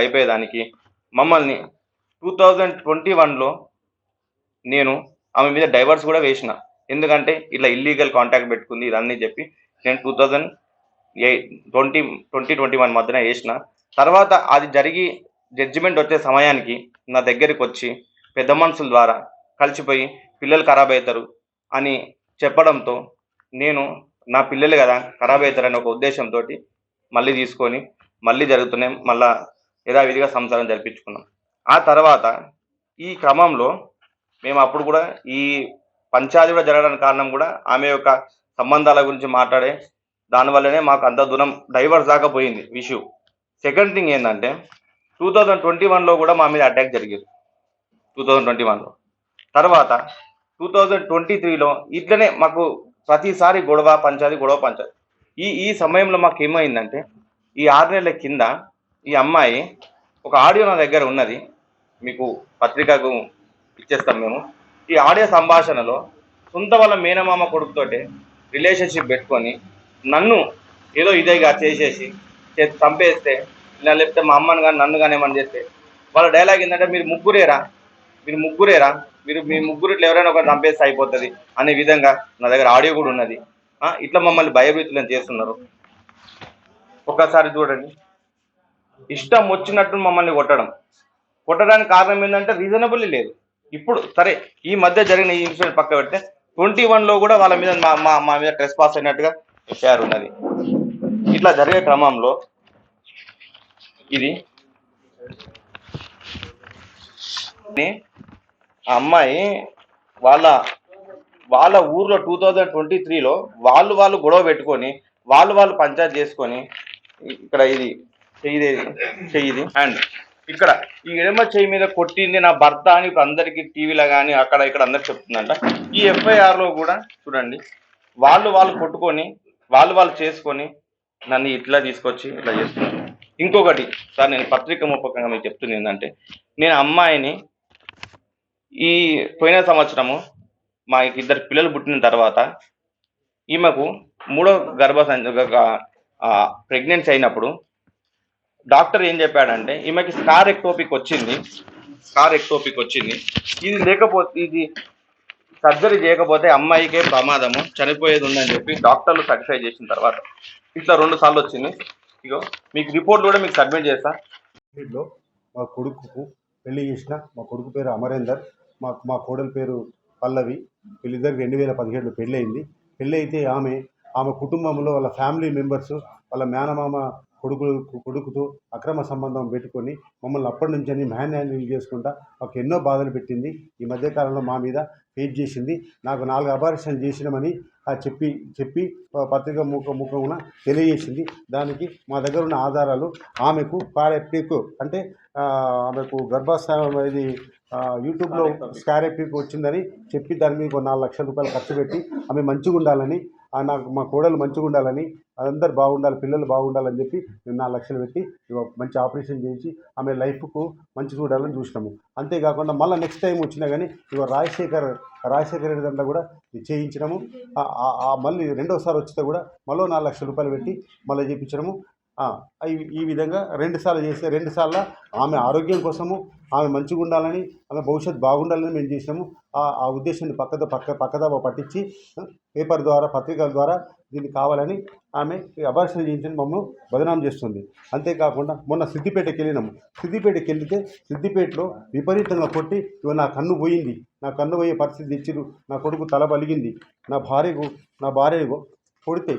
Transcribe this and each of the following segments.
అయిపోయేదానికి. మమ్మల్ని two thousand twenty వన్లో నేను ఆమె మీద డైవర్స్ కూడా వేసిన. ఎందుకంటే ఇట్లా ఇల్లీగల్ కాంటాక్ట్ పెట్టుకుంది ఇదన్నీ చెప్పి నేను two thousand eight twenty twenty twenty one మధ్యన వేసిన. తర్వాత అది జరిగి జడ్జిమెంట్ వచ్చే సమయానికి నా దగ్గరికి వచ్చి పెద్ద మనుషుల ద్వారా కలిసిపోయి పిల్లలు ఖరాబ్ అవుతారు అని చెప్పడంతో నేను నా పిల్లలు కదా ఖరాబ్ అవుతారని ఒక ఉద్దేశంతో మళ్ళీ తీసుకొని మళ్ళీ జరుగుతున్నాయి. మళ్ళా యథావిధిగా సంసారం జరిపించుకున్నాం. ఆ తర్వాత ఈ క్రమంలో మేము అప్పుడు కూడా ఈ పంచాయతీ కూడా జరగడానికి కారణం కూడా ఆమె యొక్క సంబంధాల గురించి మాట్లాడే దానివల్లనే మాకు అంత దూరం డైవర్స్ దాకా పోయింది ఇష్యూ. సెకండ్ థింగ్ ఏంటంటే టూ థౌజండ్ ట్వంటీ వన్లో కూడా మా మీద అటాక్ జరిగింది. టూ థౌజండ్ ట్వంటీ వన్లో. తర్వాత టూ థౌజండ్ ట్వంటీ త్రీలో ఇట్లనే మాకు ప్రతిసారి గొడవ పంచాది గొడవ పంచాది. ఈ ఈ సమయంలో మాకు ఏమైందంటే ఈ ఆరు నెలల కింద ఈ అమ్మాయి ఒక ఆడియో నా దగ్గర ఉన్నది. మీకు పత్రికకు ఇచ్చేస్తాం మేము. ఈ ఆడియో సంభాషణలో సొంత వాళ్ళ మేనమామ కొడుకుతోటే రిలేషన్షిప్ పెట్టుకొని నన్ను ఏదో ఇదేగా చేసేసి చంపేస్తే ఇలా లేకపోతే మా అమ్మను కానీ నన్ను కానీ ఏమని చేస్తే వాళ్ళ డైలాగ్ ఏంటంటే మీరు ముగ్గురేరా? మీరు ముగ్గురేరా? మీరు మీ ముగ్గురు ఇట్లా ఎవరైనా ఒకరు చంపేస్తే అయిపోతుంది అనే విధంగా నా దగ్గర ఆడియో కూడా ఉన్నది. ఇట్లా మమ్మల్ని భయభీతులను చేస్తున్నారు. ఒక్కసారి చూడండి. ఇష్టం వచ్చినట్టు మమ్మల్ని కొట్టడం. కొట్టడానికి కారణం ఏంటంటే రీజనబుల్ లేదు. ఇప్పుడు సరే ఈ మధ్య జరిగిన ఈ ఇన్సిడెంట్ పక్క పెడితే ట్వంటీ లో కూడా వాళ్ళ మీద మా మా మా మీద ట్రెస్ పాస్ అయినట్టుగా ఎఫ్ఐఆర్ ఉన్నది. ఇట్లా జరిగే క్రమంలో ఇది ఆ అమ్మాయి వాళ్ళ వాళ్ళ ఊర్లో టూ థౌజండ్ ట్వంటీ త్రీలో వాళ్ళు వాళ్ళు గొడవ పెట్టుకొని వాళ్ళు వాళ్ళు పంచాయతీ చేసుకొని ఇక్కడ ఇది చెయ్యిది చెయ్యిది. అండ్ ఇక్కడ ఈ ఎడమ చెయ్యి మీద కొట్టింది నా భర్త అని ఇప్పుడు అందరికీ టీవీలో కానీ అక్కడ ఇక్కడ అందరికి చెప్తుందంట. ఈ ఎఫ్ఐఆర్లో కూడా చూడండి వాళ్ళు వాళ్ళు కొట్టుకొని వాళ్ళు వాళ్ళు చేసుకొని నన్ను ఇట్లా తీసుకొచ్చి ఇట్లా చేస్తున్నారు. ఇంకొకటి సార్ నేను పత్రిక ముఖంగా మీకు చెప్తుంది ఏంటంటే నేను అమ్మాయిని ఈ పోయిన సంవత్సరము మా ఇద్దరు పిల్లలు పుట్టిన తర్వాత ఈమెకు మూడో గర్భ ప్రెగ్నెన్సీ అయినప్పుడు డాక్టర్ ఏం చెప్పాడంటే ఈమెకి స్కార్ ఎక్టోపిక్ వచ్చింది. స్కార్ ఎక్టోపిక్ వచ్చింది. ఇది లేకపోతే ఇది సర్జరీ చేయకపోతే అమ్మాయికే ప్రమాదము చనిపోయేది ఉందని చెప్పి డాక్టర్లు సర్టిఫై చేసిన తర్వాత ఇట్లా రెండు సార్లు వచ్చింది. ఇగో మీకు రిపోర్ట్ కూడా మీకు సబ్మిట్ చేస్తా. వీటిలో మా కొడుకుకు పెళ్ళి చేసిన మా కొడుకు పేరు అమరేందర్ మా మా కోడలి పేరు పల్లవి వీళ్ళిద్దరికి రెండు వేల పదిహేడులో పెళ్ళి అయింది పెళ్ళి అయితే ఆమె ఆమె కుటుంబంలో వాళ్ళ ఫ్యామిలీ మెంబర్స్ వాళ్ళ మేనమామ కొడుకు కొడుకుతో అక్రమ సంబంధం పెట్టుకొని మమ్మల్ని అప్పటి నుంచి అని మ్యాన్ హ్యాండిల్ చేసుకుంటా మాకు ఎన్నో బాధలు పెట్టింది. ఈ మధ్యకాలంలో మా మీద ఫేస్ చేసింది. నాకు నాలుగు అబార్షన్ చేసినామని చెప్పి చెప్పి పత్రిక ముఖ ముఖమున తెలియజేసింది. దానికి మా దగ్గర ఉన్న ఆధారాలు ఆమెకు పారెప్టిక్ అంటే ఆమెకు ఇది ఆ, యూట్యూబ్లో స్కారెప్టిక్ వచ్చిందని చెప్పి దాని మీద ఒక నాలుగు లక్షల రూపాయలు ఖర్చు పెట్టి ఆమె మంచిగా ఉండాలని నాకు మా కోడలు మంచిగా ఉండాలని అందరు బాగుండాలి పిల్లలు బాగుండాలని చెప్పి మేము నా లక్ష్యాలు పెట్టి మంచి ఆపరేషన్ చేయించి ఆమె లైఫ్కు మంచి చూడాలని చూసినాము. అంతేకాకుండా మళ్ళీ నెక్స్ట్ టైం వచ్చినా కానీ ఇవ రాజశేఖర్ రాజశేఖర్ రెడ్డి దాంట్లో కూడా చేయించినాము. మళ్ళీ రెండోసారి వచ్చితే కూడా మళ్ళీ నాలుగు లక్షల రూపాయలు పెట్టి మళ్ళీ చేయించినాము. ఈ- విధంగా రెండు సార్లు చేస్తే రెండు సార్లు ఆమె ఆరోగ్యం కోసము ఆమె మంచిగా ఉండాలని ఆమె భవిష్యత్తు బాగుండాలని మేము చేసినాము. ఆ ఉద్దేశాన్ని పక్కద పక్క పక్కదావ పట్టించి పేపర్ ద్వారా పత్రికల ద్వారా దీన్ని కావాలని ఆమె అబార్షన్ చేయించని మమ్మల్ని బదనాం చేస్తుంది. అంతేకాకుండా మొన్న సిద్దిపేటకి వెళ్ళినాము. సిద్దిపేటకి వెళ్తే సిద్దిపేటలో విపరీతంగా కొట్టి ఇవి నా కన్ను పోయింది. నా కన్ను పోయే పరిస్థితి తెచ్చిరు నా కొడుకు తల పలిగింది. నా భార్యకు నా భార్యకు కొడితే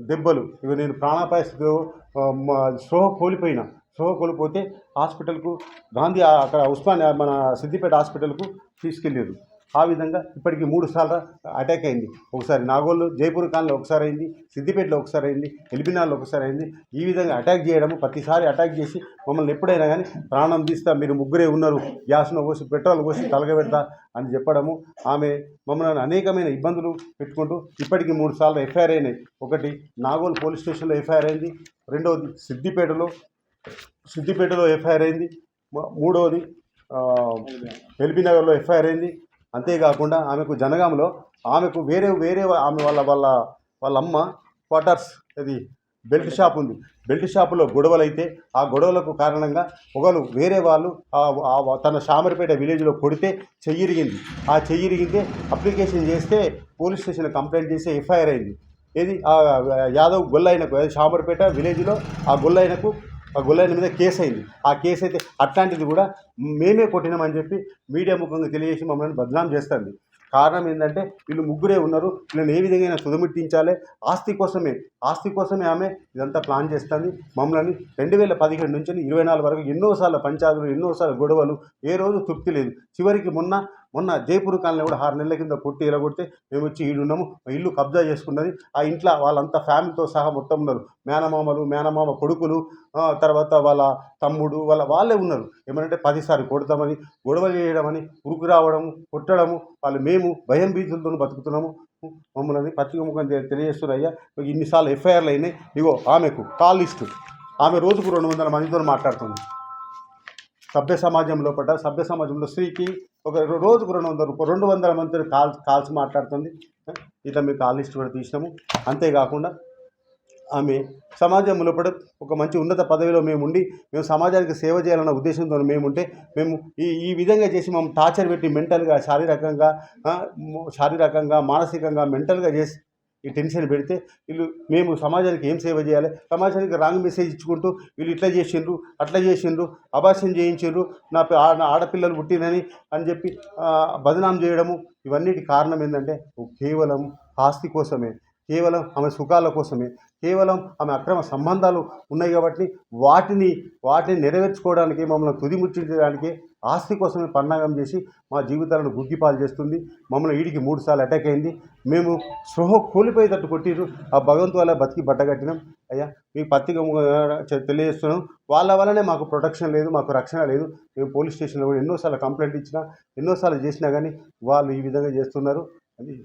దెబ్బలు. ఇవి నేను ప్రాణాపాయ స్థితిలో ఆ, మ- కోల్పోయినా. కోల్పోతే హాస్పిటల్కు గాంధీ అక్కడ ఉస్మాన్ మన సిద్దిపేట హాస్పిటల్కు తీసుకెళ్ళారు ఆ విధంగా ఇప్పటికి మూడు సార్లు అటాక్ అయింది. ఒకసారి నాగోల్లో జైపూర్ ఖాన్లో ఒకసారి అయింది సిద్దిపేటలో ఒకసారి అయింది ఎల్బినాల్లో ఒకసారి అయింది. ఈ విధంగా అటాక్ చేయడము ప్రతిసారి అటాక్ చేసి మమ్మల్ని ఎప్పుడైనా కానీ ప్రాణం తీస్తా మీరు ముగ్గురే ఉన్నారు గ్యాస్ను పోసి పెట్రోల్ పోసి తలగబెడతా అని చెప్పడము ఆమె మమ్మల్ని అనేకమైన ఇబ్బందులు పెట్టుకుంటూ ఇప్పటికి మూడు సార్లు ఎఫ్ఐఆర్ అయినాయి. ఒకటి నాగోల్ పోలీస్ స్టేషన్లో ఎఫ్ఐఆర్ అయింది. రెండవది సిద్దిపేటలో సిద్దిపేటలో ఎఫ్ఐఆర్ అయింది. మూడవది ఎల్బీ నగర్లో ఎఫ్ఐఆర్ అయింది. అంతేకాకుండా ఆమెకు జనగాంలో ఆమెకు వేరే వేరే ఆమె వాళ్ళ వాళ్ళ వాళ్ళ అమ్మ క్వార్టర్స్ అది బెల్ట్ షాప్ ఉంది. బెల్ట్ షాపులో గొడవలు అయితే ఆ గొడవలకు కారణంగా ఒకరు వేరే వాళ్ళు తన శామరిపేట విలేజ్లో కొడితే చెయ్యిరిగింది ఆ చెయ్యిరిగితే అప్లికేషన్ చేస్తే పోలీస్ స్టేషన్లో కంప్లైంట్ చేస్తే ఎఫ్ఐఆర్ అయింది. ఏది? ఆ యాదవ్ గొల్లైనకు అదే శామరిపేట విలేజ్లో ఆ గొల్లైనకు గొల్లైన మీద కేసు అయింది. ఆ కేసు అయితే అట్లాంటిది కూడా మేమే కొట్టినామని చెప్పి మీడియా ముఖంగా తెలియజేసి మమ్మల్ని బదనాం చేస్తుంది. కారణం ఏంటంటే వీళ్ళు ముగ్గురే ఉన్నారు. వీళ్ళని ఏ విధంగా సుధమిట్టించాలి. ఆస్తి కోసమే. ఆస్తి కోసమే ఆమె ఇదంతా ప్లాన్ చేస్తుంది. మమ్మల్ని రెండు వేల పదిహేడు నుంచి ఇరవై నాలుగు వరకు ఎన్నోసార్లు పంచాయతీలు ఎన్నోసార్లు గొడవలు. ఏ రోజు తృప్తి లేదు. చివరికి మొన్న మొన్న జైపూర్ కాలనీ కూడా ఆరు నెలల కింద కొట్టి ఇలా కొడితే మేము వచ్చి ఈడున్నాము మా ఇల్లు కబ్జా చేసుకున్నది. ఆ ఇంట్లో వాళ్ళంతా ఫ్యామిలీతో సహా మొత్తం ఉన్నారు. మేనమామలు మేనమామ కొడుకులు తర్వాత వాళ్ళ తమ్ముడు వాళ్ళ వాళ్ళే ఉన్నారు. ఏమంటే పదిసారి కొడతామని గొడవలు చేయడమని ఉరుకు రావడము కొట్టడము వాళ్ళు మేము భయం భీతులతో బతుకుతున్నాము. మమ్మల్ని పత్రిక ముఖం తెలియజేస్తున్నారు. అయ్యా ఇన్నిసార్లు ఎఫ్ఐఆర్లు అయినాయి. ఇగో ఆమెకు కాల్ లిస్టు. ఆమె రోజుకు రెండు వందల మందితో మాట్లాడుతుంది. సభ్య సమాజం లోపల సభ్య సమాజంలో స్త్రీకి ఒక రోజుకు రెండు వందల రూపాయలు రెండు వందల మంది కాల్ కాల్స్ మాట్లాడుతుంది. ఇట్లా మీకు కాల్ లిస్ట్ కూడా తీసినాము. అంతేకాకుండా ఆమె సమాజం లోపల ఒక మంచి ఉన్నత పదవిలో మేము ఉండి మేము సమాజానికి సేవ చేయాలన్న ఉద్దేశంతో మేము ఉంటే మేము ఈ ఈ విధంగా చేసి మేము టార్చర్ పెట్టి మెంటల్గా శారీరకంగా శారీరకంగా మానసికంగా మెంటల్గా చేసి ఈ టెన్షన్ పెడితే వీళ్ళు మేము సమాజానికి ఏం సేవ చేయాలి? సమాజానికి రాంగ్ మెసేజ్ ఇచ్చుకుంటూ వీళ్ళు ఇట్లా చేసిండ్రు అట్లా చేసిండ్రు అభాషణ చేయించిండ్రు నా నా ఆడపిల్లలు పుట్టినని అని చెప్పి బదనాం చేయడము ఇవన్నిటి కారణం ఏంటంటే కేవలం ఆస్తి కోసమే. కేవలం ఆమె సుఖాల కోసమే కేవలం ఆమె అక్రమ సంబంధాలు ఉన్నాయి కాబట్టి వాటిని వాటిని నెరవేర్చుకోవడానికి మమ్మల్ని తుది ఆస్తి కోసమే పన్నాగం చేసి మా జీవితాలను గుగ్గిపాలు చేస్తుంది. మమ్మల్ని ఈడికి మూడు సార్లు అటాక్ అయింది. మేము స్పృహ కోల్పోయేటట్టు కొట్టిరు ఆ భగవంతు వల్ల బతికి బట్టగట్టినాం అయ్యా మీకు పత్రిక తెలియజేస్తున్నాం. వాళ్ళ వల్లనే మాకు ప్రొటెక్షన్ లేదు మాకు రక్షణ లేదు. మేము పోలీస్ స్టేషన్లో కూడా ఎన్నోసార్లు కంప్లైంట్ ఇచ్చినా ఎన్నోసార్లు చేసినా కానీ వాళ్ళు ఈ విధంగా చేస్తున్నారు అది